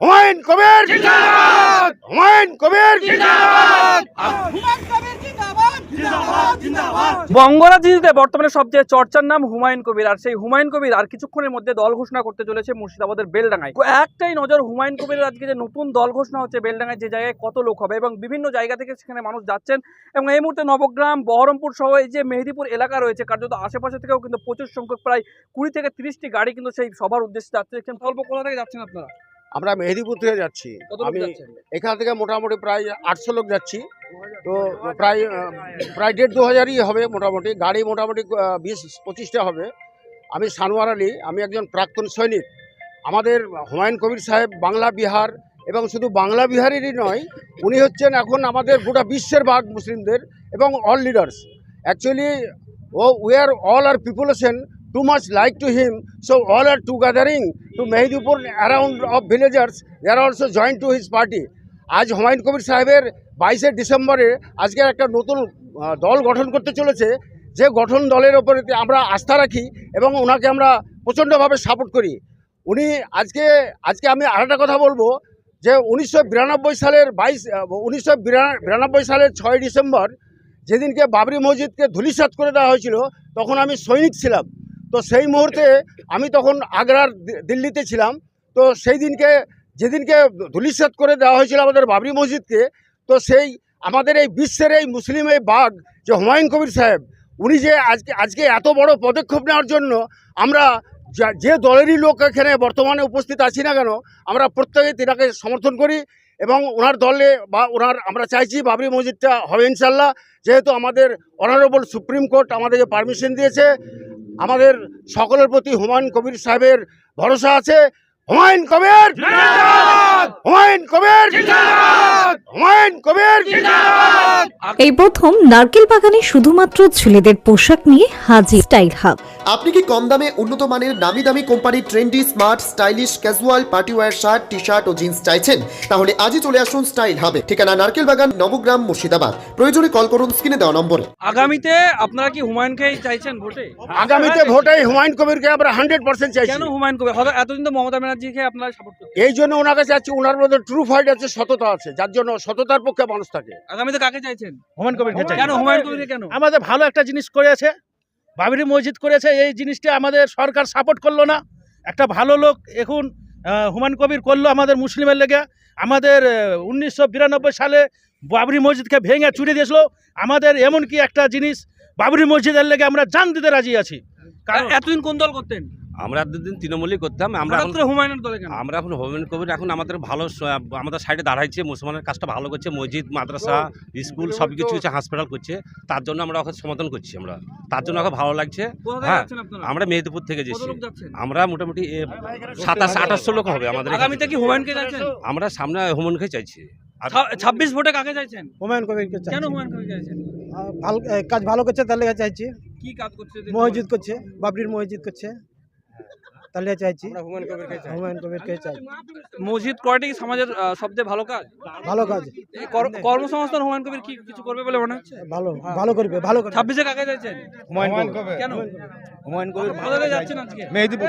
হুমায়ুন কবির হুমায়ুন কবির বঙ্গরাজনীতিতে বর্তমানে সবচেয়ে চর্চার নাম হুমায়ুন কবির। আর সেই হুমায়ুন কবির আর কিছুক্ষণের মধ্যে দল ঘোষণা করতে চলেছে মুর্শিদাবাদের বেলডাঙ্গায়। একটাই নজর হুমায়ুন কবিরের আজকে যে নতুন দল ঘোষণা হচ্ছে বেলডাঙ্গায় যে জায়গায় কত লোক হবে এবং বিভিন্ন জায়গা থেকে সেখানে মানুষ যাচ্ছেন। এবং এই মুহূর্তে নবগ্রাম বহরমপুর সহ এই যে মেহেদিপুর এলাকা রয়েছে কার্যত আশেপাশে থেকেও কিন্তু প্রচুর সংখ্যক প্রায় কুড়ি থেকে তিরিশটি গাড়ি কিন্তু সেই সভার উদ্দেশ্যে যাচ্ছে। দেখছেন অল্প কোথা থেকে যাচ্ছেন আপনারা? আমরা মেহেদিপুর থেকে যাচ্ছি। আমি এখান থেকে মোটামুটি প্রায় আটশো লোক যাচ্ছি। তো প্রায় প্রায় দেড় দু হাজারই হবে মোটামুটি। গাড়ি মোটামুটি বিশ পঁচিশটা হবে। আমি সানোয়ার আলী আমি একজন প্রাক্তন সৈনিক। আমাদের হুমায়ুন কবির সাহেব বাংলা বিহার এবং শুধু বাংলা বিহারেরই নয় উনি হচ্ছেন এখন আমাদের গোটা বিশ্বের ভাগ মুসলিমদের এবং all leaders actually oh we are all are population too much like to him so all are togethering to Mehedipur around of villagers they are also join to his party as Humayun Kabir সাহেবের বাইশে ডিসেম্বরে আজকে একটা নতুন দল গঠন করতে চলেছে। যে গঠন দলের ওপরে আমরা আস্থা রাখি এবং ওনাকে আমরা প্রচণ্ডভাবে সাপোর্ট করি। উনি আজকে আজকে আমি আরেকটা কথা বলব যে উনিশশো বিরানব্বই সালের বাইশ উনিশশো সালের ছয় ডিসেম্বর যেদিনকে বাবরি মসজিদকে ধূলিসাৎ করে দেওয়া হয়েছিল, তখন আমি সৈনিক ছিলাম। তো সেই মুহূর্তে আমি তখন আগ্রার দিল্লিতে ছিলাম। তো সেই দিনকে যেদিনকে ধূলিসাৎ করে দেওয়া হয়েছিল আমাদের বাবরি মসজিদকে, তো সেই আমাদের এই বিশ্বের এই মুসলিম এই বাঘ, যে হুমায়ুন কবির সাহেব, উনি যে আজকে আজকে এত বড় পদক্ষেপ নেওয়ার জন্য আমরা যে দলেরই লোক এখানে বর্তমানে উপস্থিত আছি না কেন, আমরা প্রত্যেকে তিনাকে সমর্থন করি এবং ওনার দলে বা ওনার, আমরা চাইছি বাবরি মসজিদটা হবে ইনশাল্লাহ। যেহেতু আমাদের অনারেবল সুপ্রিম কোর্ট আমাদেরকে পারমিশন দিয়েছে আমাদের সকলের প্রতি হুমায়ুন কবির সাহেবের ভরসা আছে। হুমায়ুন কবির হুমায়ুন কবির হুমায়ুন কবির এই প্রথম নারকেল বাগানে শুধুমাত্র ছেলেদের পোশাক নিয়ে হাজির স্টাইল হাব। আপনি কি কম দামে উন্নত মানের নামি দামি কোম্পানির trendy smart stylish casual party party wear shirt T shirt ও জিন্স চাইছেন? তাহলে আজই চলে আসুন স্টাইল হাবে। ঠিকানা নারকেল বাগান নবগ্রাম মুর্শিদাবাদ। প্রয়োজনে কল করুন স্ক্রিনে দেওয়া নম্বরে। আগামীতে আপনারা কি হুমায়ুনকেই চাইছেন ভোটে? আগামীতে ভোটে হুমায়ুন কবিরকে আমরা হান্ড্রেড পার্সেন্ট চাইছি। কেন হুমায়ুন কবির? এতদিন তো মমতা ব্যানার্জিকে আপনারা সাপোর্ট করতেন। এই জন্য ওনার কাছে আছে ওনার মধ্যে ট্রু ফাইট আছে সততা আছে যার জন্য সততার পক্ষে মানুষ থাকে। আগামীতে কাকে চাইছেন? হুমায়ুন কবিরকে কেন? হুমায়ুন কবিরকে কেন? আমাদের ভালো একটা জিনিস করেছে বাবরি মসজিদ করেছে, এই জিনিসটা আমাদের সরকার সাপোর্ট করল না। একটা ভালো লোক এখন হুমান কবির করল আমাদের মুসলিমের লেগে। আমাদের উনিশশো বিরানব্বই সালে বাবরি মসজিদকে ভেঙে চুরি দিয়েছিল। আমাদের এমন কি একটা জিনিস, বাবরি মসজিদের লেগে আমরা জান দিতে রাজি আছি। কারণ এতদিন কোন দল করতেন? আমরা এতদিন তৃণমূলই করতাম আমরা দলে আমরা এখন হোমেন কবির এখন আমাদের ভালো আমাদের সাইডে দাঁড়াইছে মুসলমানের কাজটা ভালো করছে মসজিদ মাদ্রাসা স্কুল সব কিছু হচ্ছে হাসপাতাল করছে তার জন্য আমরা ওকে সমর্থন করছি আমরা। তার জন্য ওকে ভালো লাগছে। হ্যাঁ আমরা মেদিনীপুর থেকে যেছি আমরা মোটামুটি এ, সাতাশ আঠাশশো লোক হবে আমাদের। আগামীতে কি হুমায়ুনকে আমরা সামনে হোমেনকে চাইছি। ছাব্বিশ ভোটে কাকে চাইছেন? হুমায়ুন কবিরকে কেন হুমায়ুন কবির চাইছেন? ভালো কাজ ভালো করছে তাহলে চাইছি। কি কাজ করছে? মসজিদ করছে বাবরির মসজিদ করছে। তাহলে চাইছি। হুমায়ুন কবিরকে চাই। মসজিদ করাটি কি সমাজের সবচেয়ে ভালো কাজ? ভালো কাজ। কর্মসংস্থান হুমায়ুন কবির কি কিছু করবে বলে মনে হচ্ছে? ভালো ভালো করবে ভালো করবে। ছাব্বিশে কাকে চাইছেন? হুমায়ুন কবির। কেন? হুমায়ুন কবির। কোথা থেকে যাচ্ছেন আজকে? মেহেদিপুর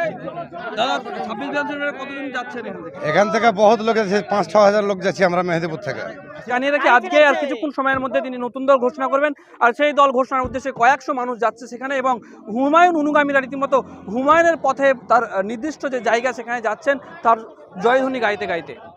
দাদা ছাব্বিশ বিধানসভায় কতদিন যাচ্ছেন এখান থেকে? এখান থেকে বহুত লোক আছে পাঁচ ছ হাজার লোক যাচ্ছি আমরা মেহেদিপুর থেকে। জানিয়ে রাখি আজকে আর কিছুক্ষণ সময়ের মধ্যে তিনি নতুন দল ঘোষণা করবেন। আর সেই দল ঘোষণার উদ্দেশ্যে কয়েকশো মানুষ যাচ্ছে সেখানে এবং হুমায়ুন অনুগামীরা রীতিমতো হুমায়ুনের পথে তার নির্দিষ্ট যে জায়গা সেখানে যাচ্ছেন তার জয়ধ্বনি গাইতে গাইতে।